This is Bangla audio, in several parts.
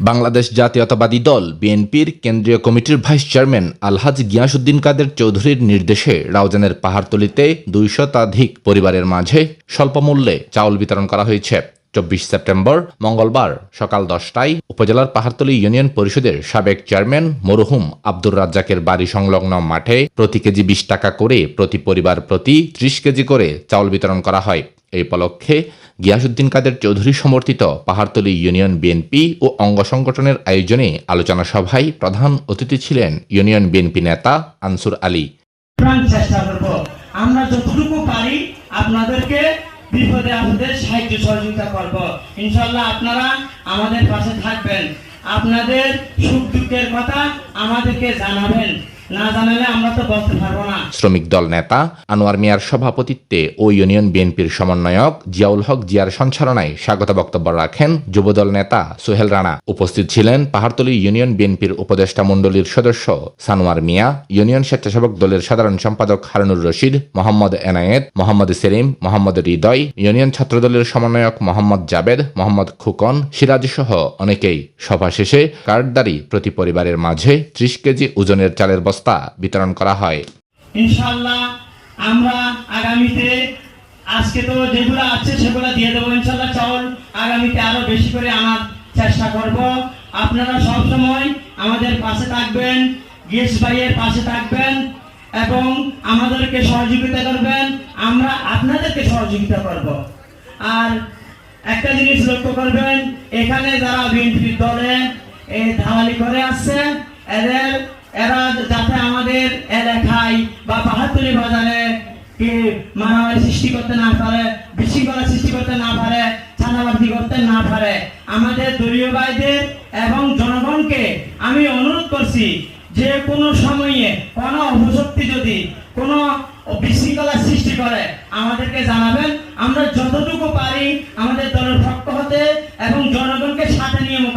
বাংলাদেশ জাতীয়তাবাদী দল, বিএনপির কেন্দ্রীয় কমিটির ভাইস চেয়ারম্যান আলহাজ গিয়াসুদ্দিন কাদের চৌধুরীর নির্দেশে রাউজানের পাহাড়তলিতে দুই শতাধিক পরিবারের মাঝে স্বল্পমূল্যে চাউল বিতরণ করা হয়েছে। চব্বিশ সেপ্টেম্বর, মঙ্গলবার সকাল দশটায় উপজেলার পাহাড়তলী ইউনিয়ন পরিষদের সাবেক চেয়ারম্যান মরহুম আব্দুর রাজ্জাকের বাড়ি সংলগ্ন মাঠে প্রতি কেজি বিশ টাকা করে প্রতি পরিবার প্রতি ত্রিশ কেজি করে চাউল বিতরণ করা হয়। এই উপলক্ষে গিয়াসুদ্দিন কাদের চৌধুরী সমর্থিত পাহাড়তলী ইউনিয়ন বিএনপি ও অঙ্গ সংগঠনের আয়োজনে আলোচনা সভায় প্রধান অতিথি ছিলেন ইউনিয়ন বিএনপি নেতা আনসুর আলী। আমরা যতটুকু পারি আপনাদেরকে বিপদে সাহায্য সহযোগিতা করব। ইনশাল্লাহ আপনারা আমাদের পাশে থাকবেন। আপনাদের সুখ দুঃখের কথা আমাদেরকে জানাবেন। শ্রমিক দল নেতা, আনোয়ার মিয়ার সভাপতিত্বে ও ইউনিয়ন বিএনপির সমন্বয়ক জিয়াউল হক জিয়ার সঞ্চালনায় স্বাগত বক্তব্য রাখেন যুবদল নেতা সোহেল রানা। উপস্থিত ছিলেন পাহাড়তলী ইউনিয়ন বিএনপির উপদেষ্টা মণ্ডলীর সদস্য সানোয়ার মিয়া, ইউনিয়ন স্বেচ্ছাসেবক দলের সাধারণ সম্পাদক হারুনুর রশিদ, মোহাম্মদ এনায়েত, মোহাম্মদ সেলিম, মোহাম্মদ হৃদয়, ইউনিয়ন ছাত্রদলের সমন্বয়ক মোহাম্মদ জাবেদ, মোহাম্মদ খুকন সিরাজ সহ অনেকেই সভা শেষে কার্ডদারি প্রতি পরিবারের মাঝে ত্রিশ কেজি ওজনের চালের বস্তা বিতরণ করা হয়। আমরা আগামীতে, আজকে তো যেগুলো আছে সেগুলো দিয়ে দেবো চাউল আগামীতে আরও বেশি করে আনার চেষ্টা করব। আপনারা সব সময় আমাদের পাশে থাকবেন পাশে থাকবেন এবং আমাদেরকে সহযোগিতা করবেন। আমরা আপনাদেরকে সহযোগিতা করব। আর একটা জিনিস লক্ষ্য করবেন, এখানে যারা বিএনপি দলে ধাওয়ালি করে আসছে, এদের এরা যাতে আমাদের এলাকায় বা পাহাড়তলি বাজারে মারামারি সৃষ্টি করতে না পারে, বিশৃঙ্খলা সৃষ্টি করতে না পারে চাঁদাবাদি করতে না পারে, আমাদের দলীয় ভাইদের এবং জনগণকে আমি অনুরোধ করছি যে কোনো সময়ে কোনো অপশক্তি যদি কোনো বিশৃঙ্খলা সৃষ্টি করে, আমাদেরকে জানাবেন। আমরা যতটুকু পারি আমাদের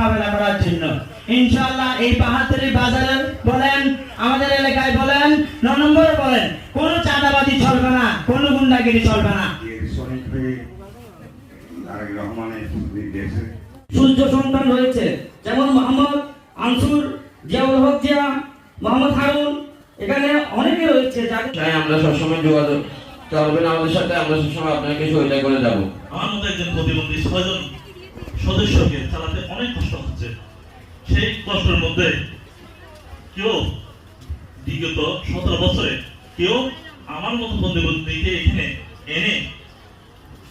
মোকাবেলা করার জন্য ইনশাআল্লাহ এই পাহাড়তলি বাজারে বলেন আমাদের এলাকায় বলেন ন নম্বরে বলেন কোনো চাঁদাবাজি চলবে না কোনো গুন্ডাগিরি চলবে না। সূর্য সন্তান রয়েছে যেমন মোহাম্মদ আনসুর জিয়াউল হক জিয়া মোহাম্মদ হারুন এখানে অনেকে রয়েছে যাদের আমরা সবসময় যোগাযোগ চলবেন আমাদের সাথে আমরা সবসময় আপনাকে সহায়তা করে যাব। আমার মতো একজন প্রতিবন্ধী ছয়জন সদস্যকে চালাতে অনেক কষ্ট হচ্ছে। সেই কষ্টের মধ্যে কেউ বিগত সতেরো বছরে কেউ আমার মতো প্রতিবন্ধীকে এখানে এনে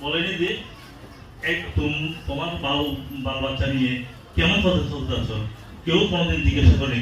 বলেনি যে, একদম তুম তোমার বাবু বাল বাচ্চা নিয়ে কেমন কথা চলতে আছো? কেউ কোনোদিন জিজ্ঞাসা করেনি।